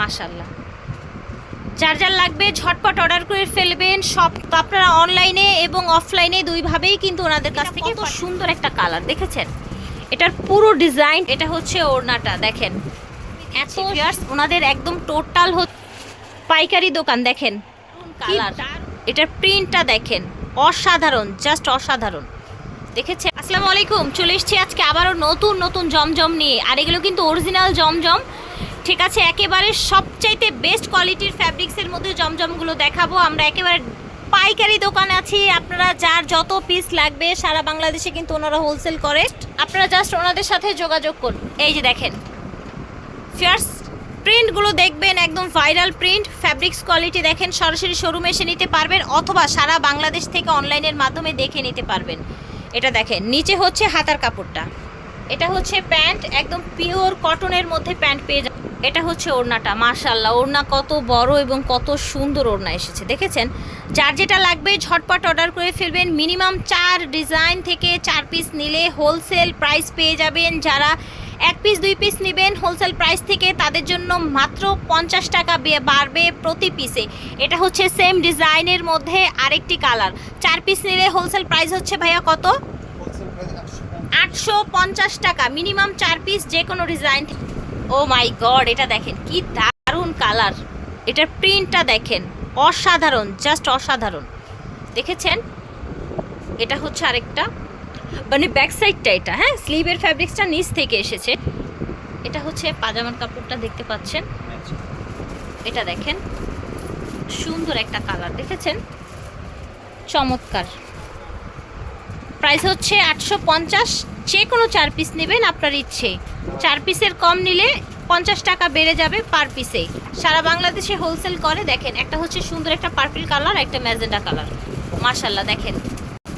মাশাল্লাহ যার যার লাগবে ঝটপট অর্ডার করে ফেলবেন। সব আপনারা অনলাইনে এবং অফলাইনে দুইভাবেই কিন্তু ওনাদের কাছ থেকে কত সুন্দর একটা কালার দেখেছেন? এটার পুরো ডিজাইন এটা হচ্ছে ওড়নাটা দেখেন। এত ইয়ার্স ওনাদের একদম টোটাল পাইকারি দোকান দেখেন। কালার এটার প্রিন্টটা দেখেন অসাধারণ জাস্ট অসাধারণ। দেখেছে আসসালামু আলাইকুম চলে এসেছি আজকে আবারও নতুন নতুন জমজম নিয়ে। আর এগুলো কিন্তু অরিজিনাল জমজম। ঠিক আছে, একেবারে সবচাইতে বেস্ট কোয়ালিটির ফ্যাব্রিক্সের মধ্যে জমজমগুলো দেখাবো। আমরা একেবারে পাইকারি দোকান আছি। আপনারা যার যত পিস লাগবে, সারা বাংলাদেশে কিন্তু ওনারা হোলসেল করে। আপনারা জাস্ট ওনাদের সাথে যোগাযোগ করুন। এই যে দেখেন ফিয়ার্স প্রিন্টগুলো দেখবেন, একদম ভাইরাল প্রিন্ট ফ্যাব্রিক্স কোয়ালিটি দেখেন, সরাসরি শোরুমে এসে নিতে পারবেন, অথবা সারা বাংলাদেশ থেকে অনলাইনের মাধ্যমে দেখে নিতে পারবেন। এটা দেখেন, নিচে হচ্ছে হাতার কাপড়টা। এটা হচ্ছে প্যান্ট, একদম পিওর কটনের মধ্যে প্যান্ট পেয়ে যাবেন এটা হচ্ছে ওড়নাটা মাশাল্লাহ ওড়না কত বড় এবং কত সুন্দর ওড়না এসেছে, দেখেছেন? যার যেটা লাগবে ঝটপট অর্ডার করে ফেলবেন। মিনিমাম চার ডিজাইন থেকে চার পিস নিলে হোলসেল প্রাইস পেয়ে যাবেন। যারা এক পিস, দুই পিস নেবেন, হোলসেল প্রাইস থেকে তাদের জন্য মাত্র পঞ্চাশ টাকা বাড়বে প্রতি পিসে। এটা হচ্ছে সেম ডিজাইনের মধ্যে আরেকটি কালার। চার পিস নিলে হোলসেল প্রাইস হচ্ছে ভাইয়া কত? আটশো পঞ্চাশ টাকা মিনিমাম চার পিস যে কোনো ডিজাইন ও মাই গড এটা দেখেন, কি দারুণ কালার এটার প্রিন্টটা দেখেন, অসাধারণ জাস্ট অসাধারণ। দেখেছেন? এটা হচ্ছে আরেকটা মানে ব্যাক সাইডটা এটা হ্যাঁ? স্লিভের ফ্যাব্রিক্সটা নিচ থেকে এসেছে। এটা হচ্ছে পাজামার কাপড়টা, দেখতে পাচ্ছেন? এটা দেখেন, সুন্দর একটা কালার দেখেছেন? চমৎকার। প্রাইস হচ্ছে আটশো পঞ্চাশ। যে কোনো চার পিস নেবেন আপনার ইচ্ছে। চার পিসের কম নিলে পঞ্চাশ টাকা বেড়ে যাবে পার পিসে সারা বাংলাদেশে হোলসেল করে, দেখেন, একটা হচ্ছে সুন্দর একটা পার্পল কালার একটা ম্যাজেন্ডা কালার মাশাল্লাহ দেখেন,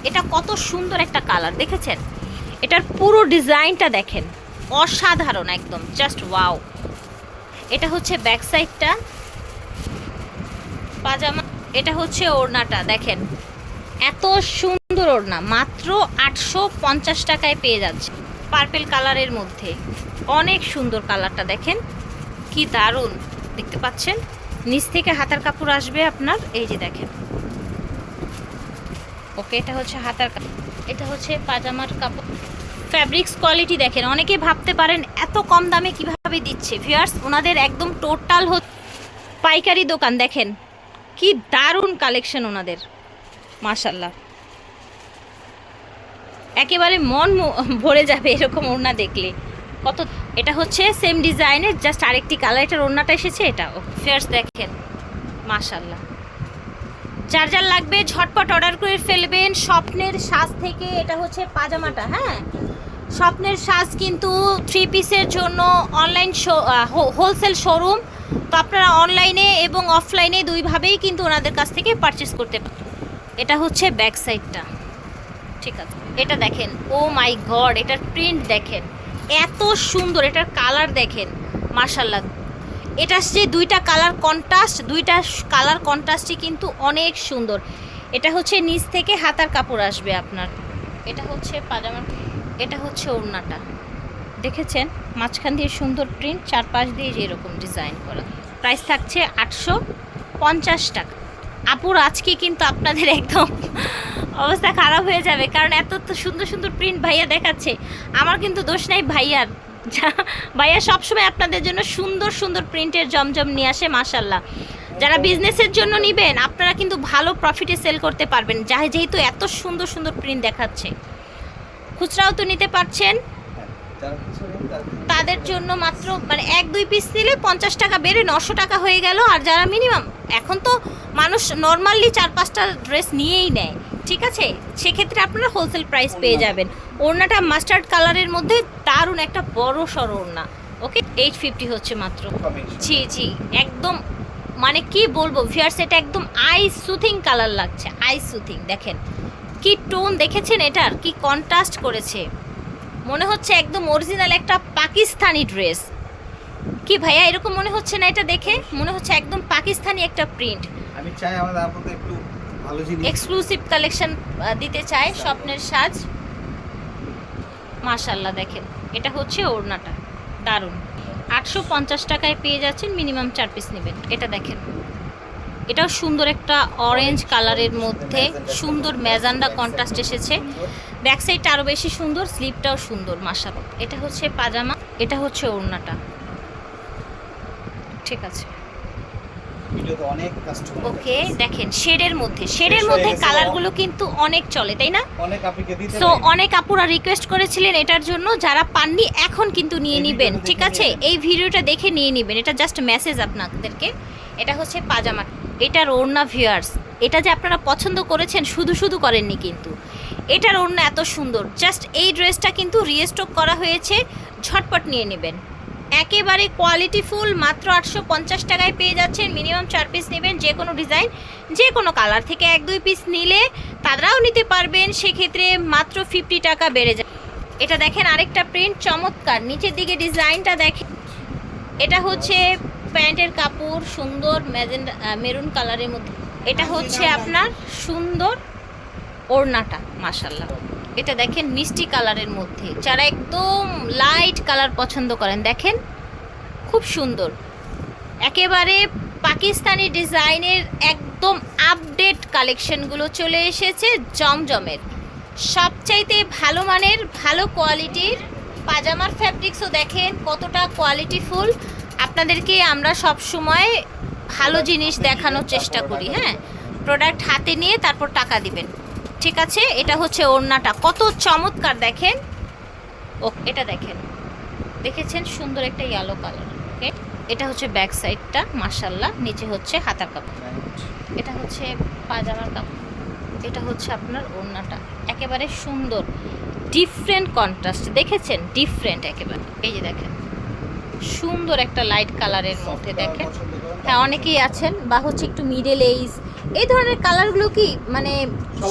এটা কত সুন্দর একটা কালার দেখেছেন? এটার পুরো ডিজাইনটা দেখেন, অসাধারণ একদম জাস্ট ওয়াও এটা হচ্ছে ব্যাক সাইডটা পাজামা, এটা হচ্ছে ওড়নাটা, দেখেন, এত সুন্দর ওড়না, মাত্র আটশো পঞ্চাশ টাকায় পেয়ে যাচ্ছে। পার্পেল কালারের মধ্যে অনেক সুন্দর কালারটা দেখেন, কি দারুণ। দেখতে পাচ্ছেন? নিচ থেকে হাতার কাপড় আসবে আপনার, এই যে দেখেন। ওকে এটা হচ্ছে হাতার কাপড়, এটা হচ্ছে পাজামার কাপড়। ফ্যাব্রিক্স কোয়ালিটি দেখেন, অনেকে ভাবতে পারেন এত কম দামে কীভাবে দিচ্ছে। ভিউয়ার্স ওনাদের একদম টোটাল পাইকারি দোকান, দেখেন। কি দারুণ কালেকশন ওনাদের মাশাল্লাহ একেবারে মন ভরে যাবে এরকম ওড়না দেখলে। কত এটা হচ্ছে সেম ডিজাইনের জাস্ট আরেকটি কালার এটার ওড়নাটা এসেছে এটা ফেয়ার্স দেখেন। মাশাল্লাহ যার যার লাগবে ঝটপট অর্ডার করে ফেলবেন। স্বপ্নের সাজ থেকে এটা হচ্ছে পাজামাটা হ্যাঁ? স্বপ্নের সাজ কিন্তু থ্রি পিসের জন্য অনলাইন হোলসেল শোরুম তো আপনারা অনলাইনে এবং অফলাইনে দুইভাবেই কিন্তু ওনাদের কাছ থেকে পারচেস করতে পারেন এটা হচ্ছে ব্যাক সাইডটা ঠিক আছে। এটা দেখেন, ও মাই গড, এটার প্রিন্ট দেখেন, এত সুন্দর, এটার কালার দেখেন মার্শাল্লাহ এটা যে দুইটা কালার কন্ট্রাস্ট দুইটা কালার কন্ট্রাস্টই কিন্তু অনেক সুন্দর। এটা হচ্ছে নিচ থেকে হাতার কাপড় আসবে আপনার। এটা হচ্ছে পাজামার এটা হচ্ছে ওড়নাটা। দেখেছেন? মাঝখান দিয়ে সুন্দর প্রিন্ট চারপাশ দিয়ে যে এরকম ডিজাইন করা। প্রাইস থাকছে আটশো পঞ্চাশ টাকা। আপুর আজকে কিন্তু আপনাদের একদম অবস্থা খারাপ হয়ে যাবে, কারণ এত তো সুন্দর সুন্দর প্রিন্ট ভাইয়া দেখাচ্ছে। আমার কিন্তু দোষ নাই ভাইয়ার ভাইয়া সবসময় আপনাদের জন্য সুন্দর সুন্দর প্রিন্টের জমজম নিয়ে আসে মাসাল্লাহ যারা বিজনেসের জন্য নেবেন, আপনারা কিন্তু ভালো প্রফিটে সেল করতে পারবেন। যা যেহেতু এত সুন্দর সুন্দর প্রিন্ট দেখাচ্ছে। খুচরাও তো নিতে পারছেন। তাদের জন্য মাত্র মানে এক দুই পিস নিলে পঞ্চাশ টাকা বেড়ে নশো টাকা হয়ে গেল আর যারা মিনিমাম এখন তো মানুষ নর্মালি চার পাঁচটা ড্রেস নিয়েই নেয় ঠিক আছে? সেক্ষেত্রে আপনারা হোলসেল প্রাইস পেয়ে যাবেন। ওড়নাটা মাস্টার্ড কালারের মধ্যে দারুণ একটা বড় সড়ো ওড়না ওকে এইট ফিফটি হচ্ছে মাত্র। জি জি একদম মানে কি বলব ভিয়ার্স এটা একদম আই সুথিং কালার লাগছে আই সুথিং দেখেন। কি টোন দেখেছেন এটার? কি কন্ট্রাস্ট করেছে। মনে হচ্ছে একদম অরিজিনাল একটা পাকিস্তানি ড্রেস কি ভাইয়া এরকম মনে হচ্ছে না এটা দেখে? মনে হচ্ছে একদম পাকিস্তানি একটা প্রিন্ট আমি চাই আমাদের আপনাদের একটু ভালো জিনিস এক্সক্লুসিভ কালেকশন দিতে চাই স্বপ্নের সাজ। মাশাল্লাহ দেখেন এটা হচ্ছে ওড়নাটা। দারুণ। আটশো পঞ্চাশ টাকায় পেয়ে যাচ্ছেন মিনিমাম চার পিস নেবেন। এটা দেখেন। এটাও সুন্দর একটা অরেঞ্জ কালারের মধ্যে সুন্দর ম্যাজান্ডা কন্ট্রাস্ট এসেছে। ব্যাক সাইডটা আরও বেশি সুন্দর স্লিপটাও সুন্দর মাসাল এটা হচ্ছে পাজামা এটা হচ্ছে ওড়নাটা। ঠিক আছে। ওকে দেখেন শেডের মধ্যে শেডের মধ্যে কালারগুলো কিন্তু অনেক চলে তাই না? সো অনেক আপুরা রিকোয়েস্ট করেছিলেন এটার জন্য যারা পাননি এখন কিন্তু নিয়ে নেবেন ঠিক আছে? এই ভিডিওটা দেখে নিয়ে নেবেন এটা জাস্ট মেসেজ আপনাদেরকে। এটা হচ্ছে পাজামা এটার ওড়না ভিউয়ার্স এটা যে আপনারা পছন্দ করেছেন শুধু শুধু করেননি কিন্তু। এটার অন্য এত সুন্দর। জাস্ট এই ড্রেসটা কিন্তু রিস্টক করা হয়েছে ঝটপট নিয়ে নেবেন। একেবারে কোয়ালিটি ফুল মাত্র আটশো পঞ্চাশ টাকায় পেয়ে যাচ্ছেন মিনিমাম চার পিস নেবেন যে কোনো ডিজাইন যে কোনো কালার থেকে এক দুই পিস নিলে তারাও নিতে পারবেন সেক্ষেত্রে মাত্র ফিফটি টাকা বেড়ে যায়। এটা দেখেন আরেকটা প্রিন্ট চমৎকার। নিচের দিকে ডিজাইনটা দেখেন এটা হচ্ছে প্যান্টের কাপড় সুন্দর ম্যাজেন্ডা মেরুন কালারের মধ্যে। এটা হচ্ছে আপনার সুন্দর ওড়নাটা মাসাল্লাহ এটা দেখেন মিষ্টি কালারের মধ্যে। যারা একদম লাইট কালার পছন্দ করেন, দেখেন খুব সুন্দর। একেবারে পাকিস্তানি ডিজাইনের একদম আপডেট কালেকশনগুলো চলে এসেছে জমজমের। সবচাইতে ভালো মানের, ভালো কোয়ালিটির পাজামার ফ্যাব্রিক্সও দেখেন কতটা কোয়ালিটিফুল আপনাদেরকে আমরা সব সময় ভালো জিনিস দেখানোর চেষ্টা করি হ্যাঁ? প্রোডাক্ট হাতে নিয়ে তারপর টাকা দিবেন। ঠিক আছে এটা হচ্ছে ওড়নাটা। কত চমৎকার দেখেন। ও এটা দেখেন। দেখেছেন সুন্দর একটা ইয়েলো কালার ওকে এটা হচ্ছে ব্যাক সাইডটা মার্শাল্লাহ নিচে হচ্ছে হাতার কাপড়। এটা হচ্ছে পাজামার কাপড়। এটা হচ্ছে আপনার ওড়নাটা। একেবারে সুন্দর। ডিফারেন্ট কন্ট্রাস্ট দেখেছেন? ডিফারেন্ট একেবারে। এই যে দেখেন। সুন্দর একটা লাইট কালারের মধ্যে দেখেন। হ্যাঁ অনেকেই আছেন বা হচ্ছে একটু মিডল এইজ এই ধরনের কালারগুলো কি মানে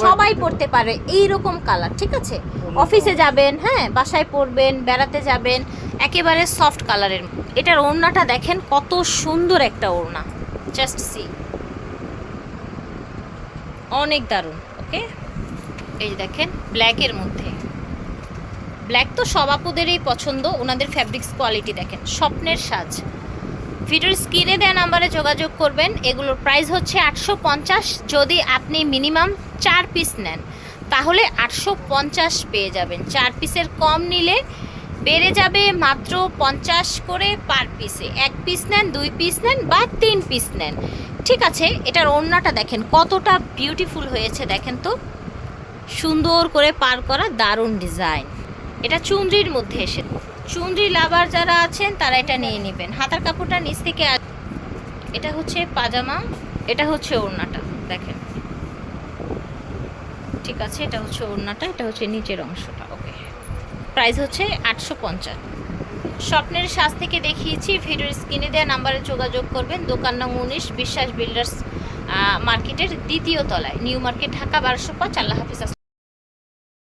সবাই পরতে পারে এই রকম কালার ঠিক আছে? অফিসে যাবেন হ্যাঁ বাসায় পরবেন বেড়াতে যাবেন একেবারে সফট কালারের এটার ওড়নাটা দেখেন কত সুন্দর একটা ওড়না। জাস্ট সি অনেক দারুণ ওকে এই দেখেন ব্ল্যাকের মধ্যে। ব্ল্যাক তো সব আপুদেরই পছন্দ ওনাদের ফ্যাব্রিক্স কোয়ালিটি দেখেন স্বপ্নের সাজ। ভিডিওর স্ক্রিনে দেওয়া নাম্বারে যোগাযোগ করবেন। এগুলোর প্রাইস হচ্ছে আটশো পঞ্চাশ। যদি আপনি মিনিমাম চার পিস নেন, তাহলে আটশো পঞ্চাশ পেয়ে যাবেন। চার পিসের কম নিলে বেড়ে যাবে মাত্র পঞ্চাশ করে পার পিসে এক পিস নেন, দুই পিস নেন বা তিন পিস নেন। ঠিক আছে, এটার ওড়নাটা দেখেন, কতটা বিউটিফুল হয়েছে দেখেন তো। সুন্দর করে পার করা দারুণ ডিজাইন এটা চুনরির মধ্যে এসে চুনরি লাভার যারা আছেন, তারা এটা নিয়ে নেবেন। হাতার কাপড়টা নিচ থেকে এটা হচ্ছে পাজামা, এটা হচ্ছে ওড়নাটা, দেখেন। ঠিক আছে, এটা হচ্ছে ওড়নাটা, এটা হচ্ছে নিচের অংশটা, ওকে। প্রাইস হচ্ছে আটশো পঞ্চাশ। স্বপ্নের সাজ থেকে দেখিয়েছি, ভিডিওর স্ক্রিনে দেওয়া নাম্বারে যোগাযোগ করবেন, দোকান নং উনিশ, বিশ্বাস বিল্ডার্স মার্কেটের দ্বিতীয় তলায়। নিউ মার্কেট, ঢাকা বারোশো পাঁচ, আল্লাহ হাফিজ